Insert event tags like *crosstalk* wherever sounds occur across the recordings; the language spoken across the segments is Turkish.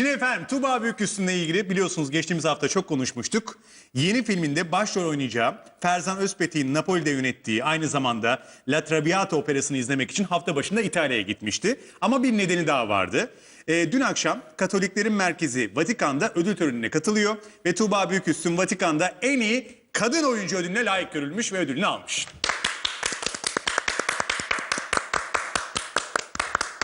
Şimdi efendim Tuğba Büyüküstün'le ilgili biliyorsunuz geçtiğimiz hafta çok konuşmuştuk. Yeni filminde başrol oynayacağı Ferzan Özpetek'in Napoli'de yönettiği aynı zamanda La Traviata operasını izlemek için hafta başında İtalya'ya gitmişti. Ama bir nedeni daha vardı. Ee, dün akşam Katoliklerin Merkezi Vatikan'da ödül törenine katılıyor ve Tuğba Büyüküstün Vatikan'da en iyi kadın oyuncu ödülüne layık görülmüş ve ödülünü almış.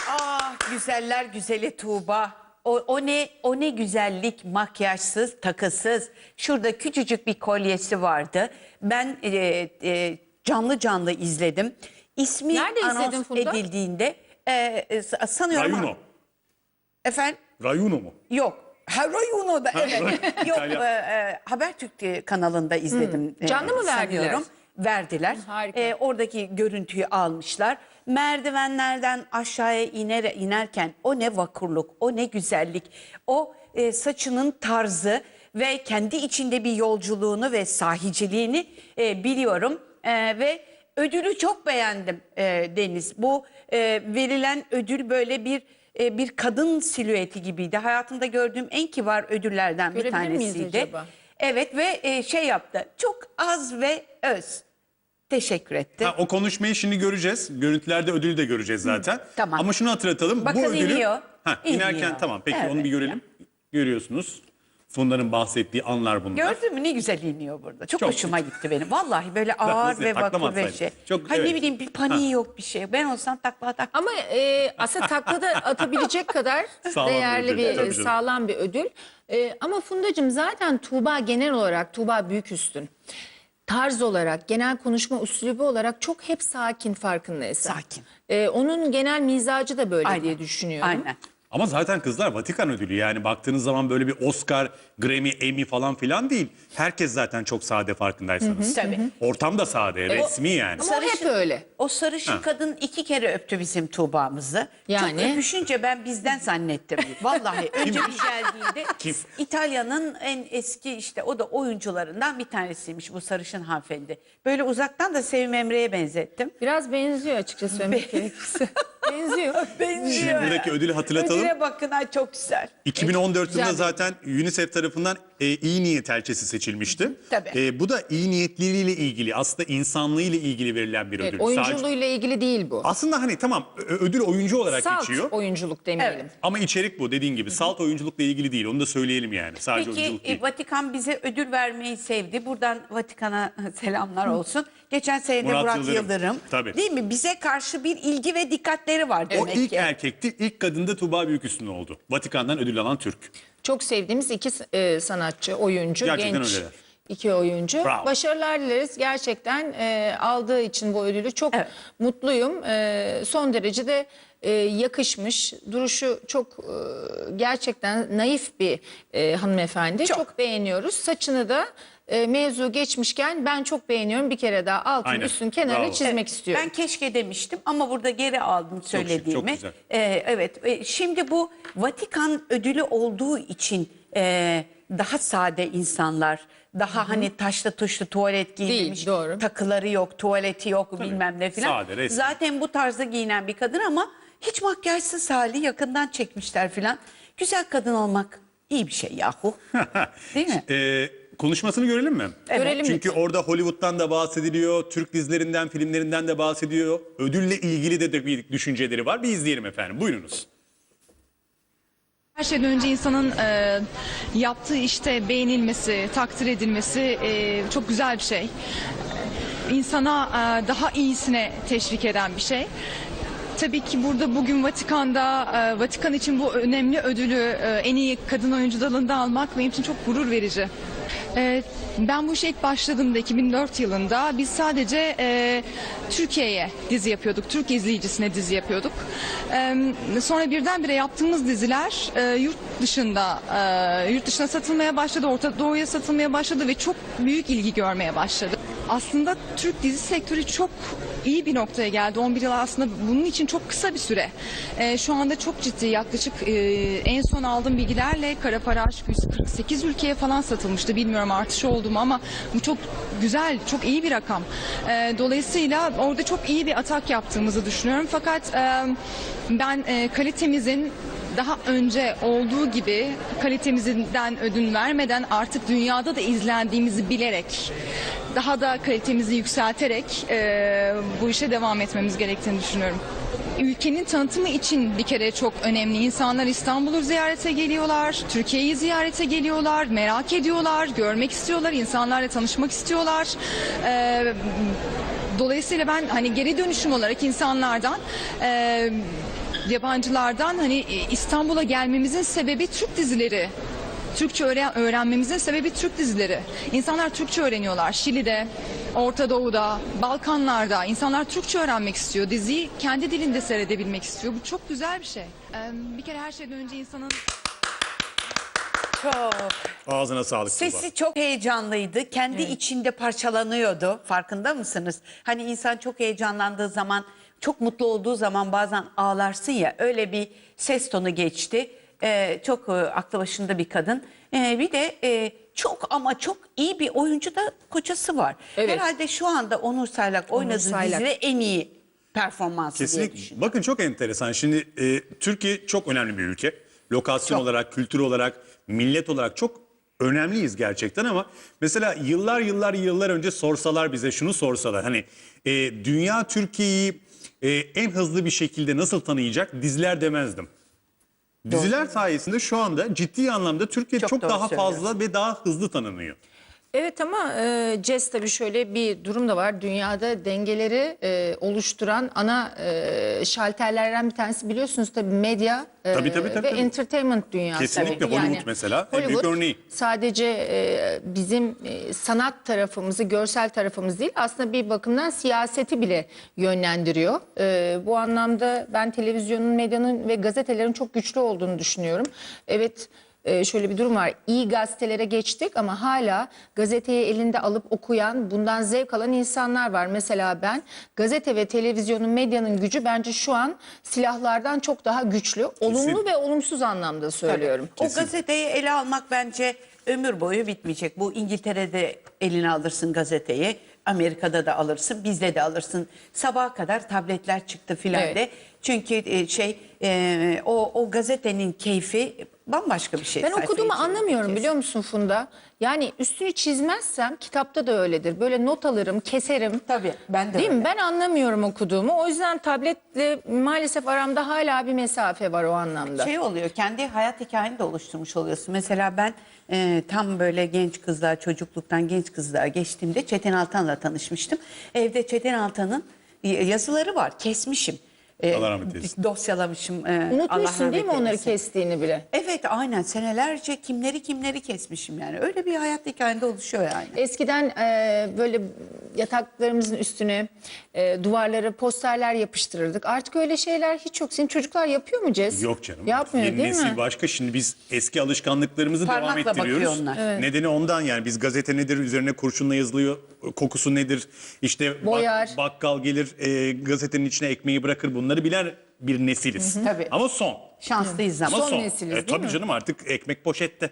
Ah güzeller güzeli Tuğba. O, o ne o ne güzellik makyajsız takısız. Şurada küçücük bir kolyesi vardı. Ben e, e, canlı canlı izledim. İsmi Nerede izledin anons Funda? edildiğinde e, e, sa- sanıyorum. Rayuno. Efendim Rayuno mu? yok. Ha, Rayuno'da evet. *laughs* yok e, e, Habertürk kanalında izledim. e, Canlı mı verdiler? sanıyorum. Verdiler. harika. E, oradaki görüntüyü almışlar. Merdivenlerden aşağıya iner inerken o ne vakurluk, o ne güzellik. O e, saçının tarzı ve kendi içinde bir yolculuğunu ve sahiciliğini e, biliyorum. E, ve ödülü çok beğendim e, Deniz. Bu e, verilen ödül böyle bir e, bir kadın silüeti gibiydi. Hayatımda gördüğüm en kibar ödüllerden bir Görebilir miyiz tanesiydi. acaba? Evet ve e, şey yaptı. Çok az ve öz. Teşekkür etti. Ha, o konuşmayı şimdi göreceğiz. Görüntülerde ödülü de göreceğiz zaten. tamam. Ama şunu hatırlatalım. Bakın bu ödülü... iniyor. Ha, İniyor. inerken tamam. Peki Evet. onu bir görelim. Görüyorsunuz. Funda'nın bahsettiği anlar bunlar. Gördün mü ne güzel iniyor burada. Çok, Çok hoşuma gitti benim. Vallahi böyle ağır ve vakur ve şey. Çok- hani evet. ne bileyim bir paniği yok bir şey. Ben olsam takla tak. Ama e, aslında taklada atabilecek kadar *laughs* Sağlam bir değerli ödül, bir, sağlam bir ödül. E, ama Fundacığım zaten Tuğba genel olarak Tuğba Büyüküstün tarz olarak, genel konuşma üslubu olarak çok hep sakin farkındaysan. Sakin. E, onun genel mizacı da böyle Aynen. diye düşünüyorum. Aynen. Ama zaten kızlar Vatikan ödülü yani baktığınız zaman böyle bir Oscar, Grammy, Emmy falan filan değil. Herkes zaten çok sade farkındaysanız. Tabii. Ortam da sade, resmi yani. Ama o hep öyle. O sarışın kadın iki kere öptü bizim Tuğba'mızı. Yani? Çok öpüşünce ben bizden zannettim. *laughs* Vallahi önce bir geldiğinde Kim? İtalya'nın en eski işte o da oyuncularından bir tanesiymiş bu sarışın hanımefendi. Böyle uzaktan da Sevim Emre'ye benzettim. Biraz benziyor açıkçası söylemek *laughs* gerekirse. *laughs* benziyor. Şimdi buradaki ödülü hatırlatalım. Ödüle bakın ay çok güzel. 2014 yılında Güzel. zaten UNICEF tarafından e, iyi niyet elçisi seçilmişti. Tabii. E, bu da iyi niyetliliğiyle ilgili, aslında insanlığıyla ilgili verilen bir Evet, ödül. Sadece- oyunculuğuyla ilgili değil bu. Aslında hani tamam ö- ödül oyuncu olarak Salt geçiyor. oyunculuk demeyelim. Evet. Ama içerik bu dediğin gibi. Salt oyunculukla ilgili değil. Onu da söyleyelim yani. Sadece Peki oyunculuk değil. e, Vatikan bize ödül vermeyi sevdi. Buradan Vatikan'a *laughs* selamlar olsun. Geçen sene de Murat Murat, Yıldırım. Yıldırım. Tabii. Değil mi? Bize karşı bir ilgi ve dikkatleri var o demek ilk ki. erkekti. ilk kadın da Tuğba Büyüküstün oldu. Vatikan'dan ödül alan Türk. Çok sevdiğimiz iki e, sanatçı, oyuncu, Gerçekten genç öyleler. iki oyuncu. Bravo. Başarılar dileriz. Gerçekten e, aldığı için bu ödülü çok Evet. mutluyum. E, son derece de e, yakışmış. Duruşu çok e, gerçekten naif bir e, hanımefendi. Çok. Çok. beğeniyoruz. Saçını da e, mevzu geçmişken ben çok beğeniyorum. Bir kere daha altın Aynen. üstün kenara Bravo. çizmek istiyorum. Ben keşke demiştim ama burada geri aldım söylediğimi. çok güzel. Ee, evet. e, Şimdi bu Vatikan ödülü olduğu için e, daha sade insanlar, daha hani taşlı tuşlu tuvalet giymemiş, doğru. takıları yok, tuvaleti yok, bilmem ne filan. Zaten bu tarzda giyinen bir kadın ama hiç makyajsız hali yakından çekmişler filan. Güzel kadın olmak iyi bir şey yahu. *laughs* Değil mi? Ee, konuşmasını görelim mi? Görelim Çünkü orada Hollywood'dan da bahsediliyor, Türk dizilerinden, filmlerinden de bahsediyor. Ödülle ilgili de, de bir düşünceleri var. Bir izleyelim efendim. Buyurunuz. Her şeyden önce insanın e, yaptığı işte beğenilmesi, takdir edilmesi e, çok güzel bir şey. İnsana e, daha iyisine teşvik eden bir şey. Tabii ki burada bugün Vatikan'da, e, Vatikan için bu önemli ödülü e, en iyi kadın oyuncu dalında almak benim için çok gurur verici. E, ben bu işe ilk başladığımda 2004 yılında biz sadece e, Türkiye'ye dizi yapıyorduk. Türk izleyicisine dizi yapıyorduk. E, sonra birdenbire yaptığımız diziler e, yurt dışında, e, yurt dışına satılmaya başladı, Orta Doğu'ya satılmaya başladı ve çok büyük ilgi görmeye başladı. Aslında Türk dizi sektörü çok iyi bir noktaya geldi. 11 yıl aslında bunun için çok kısa bir süre. Ee, şu anda çok ciddi yaklaşık e, en son aldığım bilgilerle Kara Para Aşk 148 ülkeye falan satılmıştı. Bilmiyorum artış oldu mu ama bu çok güzel, çok iyi bir rakam. Ee, dolayısıyla orada çok iyi bir atak yaptığımızı düşünüyorum. Fakat e, ben e, kalitemizin daha önce olduğu gibi kalitemizden ödün vermeden artık dünyada da izlendiğimizi bilerek daha da kalitemizi yükselterek e, bu işe devam etmemiz gerektiğini düşünüyorum. Ülkenin tanıtımı için bir kere çok önemli. İnsanlar İstanbul'u ziyarete geliyorlar, Türkiye'yi ziyarete geliyorlar, merak ediyorlar, görmek istiyorlar, insanlarla tanışmak istiyorlar. Ee, dolayısıyla ben hani geri dönüşüm olarak insanlardan e, yabancılardan hani e, İstanbul'a gelmemizin sebebi Türk dizileri. Türkçe öğren- öğrenmemizin sebebi Türk dizileri. İnsanlar Türkçe öğreniyorlar. Şili'de, Orta Doğu'da, Balkanlar'da insanlar Türkçe öğrenmek istiyor. Diziyi kendi dilinde seyredebilmek istiyor. Bu çok güzel bir şey. Ee, Bir kere her şeyden önce insanın Çok. Ağzına sağlık. Sesi çok heyecanlıydı. Kendi içinde parçalanıyordu. Farkında mısınız? Hani insan çok heyecanlandığı zaman, çok mutlu olduğu zaman bazen ağlarsın ya. Öyle bir ses tonu geçti. Ee, çok e, aklı başında bir kadın. Ee, bir de e, çok ama çok iyi bir oyuncu da kocası var. Evet. Herhalde şu anda Onur Saylak oynadığı Saylak. dizide en iyi performansı diye Kesinlikle. düşünüyorum. Bakın çok enteresan. Şimdi e, Türkiye çok önemli bir ülke. Lokasyon Çok. olarak, kültür olarak, millet olarak çok önemliyiz gerçekten ama mesela yıllar yıllar yıllar önce sorsalar bize şunu sorsalar hani e, dünya Türkiye'yi e, en hızlı bir şekilde nasıl tanıyacak diziler demezdim. Diziler sayesinde şu anda ciddi anlamda Türkiye Çok çok, daha fazla ve daha hızlı tanınıyor. Evet ama e, Jess tabii şöyle bir durum da var. Dünyada dengeleri e, oluşturan ana e, şalterlerden bir tanesi biliyorsunuz tabii medya e, Tabii, tabii, tabii, ve tabii. entertainment dünyası. Kesinlikle. Tabii. Hollywood mesela en büyük örneği. sadece e, bizim e, sanat tarafımızı, görsel tarafımız değil aslında bir bakımdan siyaseti bile yönlendiriyor. E, bu anlamda ben televizyonun, medyanın ve gazetelerin çok güçlü olduğunu düşünüyorum. Evet e, şöyle bir durum var. İyi gazetelere geçtik ama hala gazeteyi elinde alıp okuyan, bundan zevk alan insanlar var. Mesela ben gazete ve televizyonun, medyanın gücü bence şu an silahlardan çok daha güçlü. Olumlu ve olumsuz anlamda söylüyorum. O gazeteyi ele almak bence ömür boyu bitmeyecek. Bu İngiltere'de eline alırsın gazeteyi, Amerika'da da alırsın, bizde de alırsın. Sabaha kadar tabletler çıktı filan Evet. de. Çünkü e, şey e, o o gazetenin keyfi bambaşka bir şey. Ben okuduğumu anlamıyorum biliyor musun Funda? Yani üstünü çizmezsem kitapta da öyledir. Böyle not alırım, keserim. Tabii, ben de Değil mi? öyle. Ben anlamıyorum okuduğumu. O yüzden tabletle maalesef aramda hala bir mesafe var o anlamda. Şey oluyor kendi hayat hikayeni de oluşturmuş oluyorsun. Mesela ben e, tam böyle genç kızlar çocukluktan genç kızlığa geçtiğimde Çetin Altan'la tanışmıştım. Evde Çetin Altan'ın yazıları var kesmişim. E, Allah rahmet eylesin. Dosyalamışım. e, Allah Unutmuşsun değil mi onları kestiğini bile? Evet aynen senelerce kimleri kimleri kesmişim yani. Öyle bir hayat hikayende oluşuyor yani. Eskiden e, böyle yataklarımızın üstüne e, duvarlara posterler yapıştırırdık. Artık öyle şeyler hiç yok. Senin çocuklar yapıyor mu Cez? Yok canım. Yapmıyor Yeni değil nesil mi? başka. Şimdi biz eski alışkanlıklarımızı devam Parmakla ettiriyoruz. bakıyor onlar. Nedeni ondan yani biz gazete nedir üzerine kurşunla yazılıyor kokusu nedir işte bak- bakkal gelir e, gazetenin içine ekmeği bırakır bunları bilen bir nesiliz. Tabii. Ama son. Şanslıyız ama. Ama Son son. nesiliz, E, değil tabii mi? canım artık ekmek poşette.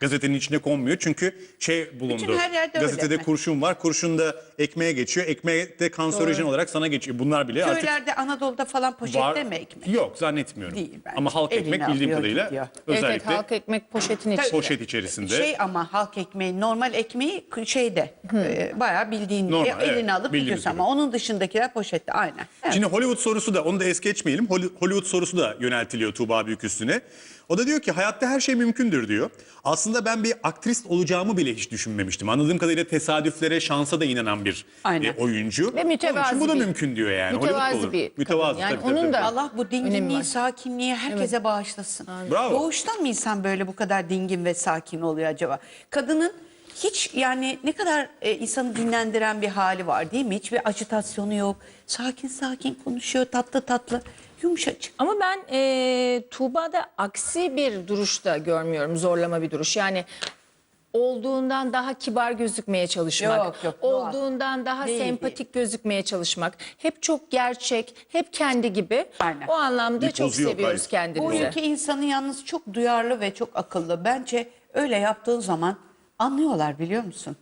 Gazetenin içine konmuyor çünkü şey bulundu. Bütün her yerde öyle. Gazetede kurşun var. Kurşun da ekmeğe geçiyor. Ekmeğe de kanserojen olarak sana geçiyor. Bunlar bile artık Köylerde Anadolu'da falan poşette var. mi ekmek? Yok zannetmiyorum. Değil bence. Ama halk Eline ekmek bildiğim kadarıyla gidiyor. Evet, evet özellikle halk ekmek poşetin içinde. poşet içerisinde. Şey ama halk ekmeği normal ekmeği şeyde e, bayağı bildiğin Normal, e, eline evet, alıp gidiyorsun ama onun dışındakiler poşette aynen. Evet. Şimdi Hollywood sorusu da onu da es geçmeyelim. Holly- Hollywood sorusu da yöneltiliyor Tuğba Büyüküstüne. O da diyor ki hayatta her şey mümkündür diyor. Aslında ben bir aktris olacağımı bile hiç düşünmemiştim. Anladığım kadarıyla tesadüflere, şansa da inanan bir Aynen. e, oyuncu. Ve mütevazi Onun için bu da bir- mümkün diyor yani. mütevazi Hollywood olur. bir kadın. Mütevazı Yani tabii, tabii, onun tabii. da- Allah bu Önemi dinginliği, var. sakinliği herkese bağışlasın. Bravo. Doğuştan mı insan böyle bu kadar dingin ve sakin oluyor acaba? Kadının hiç yani ne kadar e, insanı dinlendiren bir hali var değil mi? Hiçbir acitasyonu yok. Sakin sakin konuşuyor, tatlı tatlı, yumuşacık. Ama ben e, Tuğba'da aksi bir duruş da görmüyorum. Zorlama bir duruş. Yani olduğundan daha kibar gözükmeye çalışmak. Yok, yok, doğal. olduğundan daha Değil, sempatik gözükmeye çalışmak. Hep çok gerçek, hep kendi gibi. Aynen. O anlamda Bir çok pozu yok, seviyoruz hayır. kendimizi. Bu ülke insanı yalnız çok duyarlı ve çok akıllı. Bence öyle yaptığın zaman anlıyorlar biliyor musun?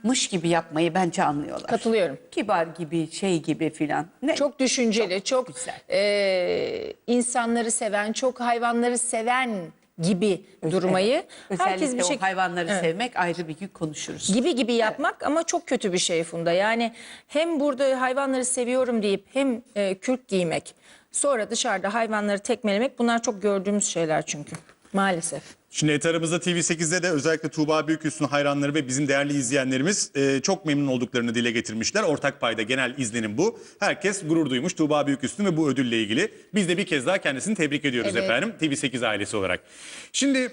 İnsanmış gibi yapmayı bence anlıyorlar. Katılıyorum. Kibar gibi, şey gibi filan. Ne? Çok düşünceli, çok, güzel. e, insanları seven, çok hayvanları seven gibi durmayı Özellikle herkes bir o şey hayvanları sevmek ayrı bir gün konuşuruz. gibi gibi yapmak ama çok kötü bir şey Funda. Yani hem burada hayvanları seviyorum deyip hem e, kürk giymek, sonra dışarıda hayvanları tekmelemek bunlar çok gördüğümüz şeyler çünkü maalesef. Şimdi et aramızda TV8'de de özellikle Tuğba Büyüküstün hayranları ve bizim değerli izleyenlerimiz e, çok memnun olduklarını dile getirmişler. Ortak payda genel izlenim bu. Herkes gurur duymuş Tuğba Büyüküstün ve bu ödülle ilgili. Biz de bir kez daha kendisini tebrik ediyoruz Evet. efendim TV8 ailesi olarak. Şimdi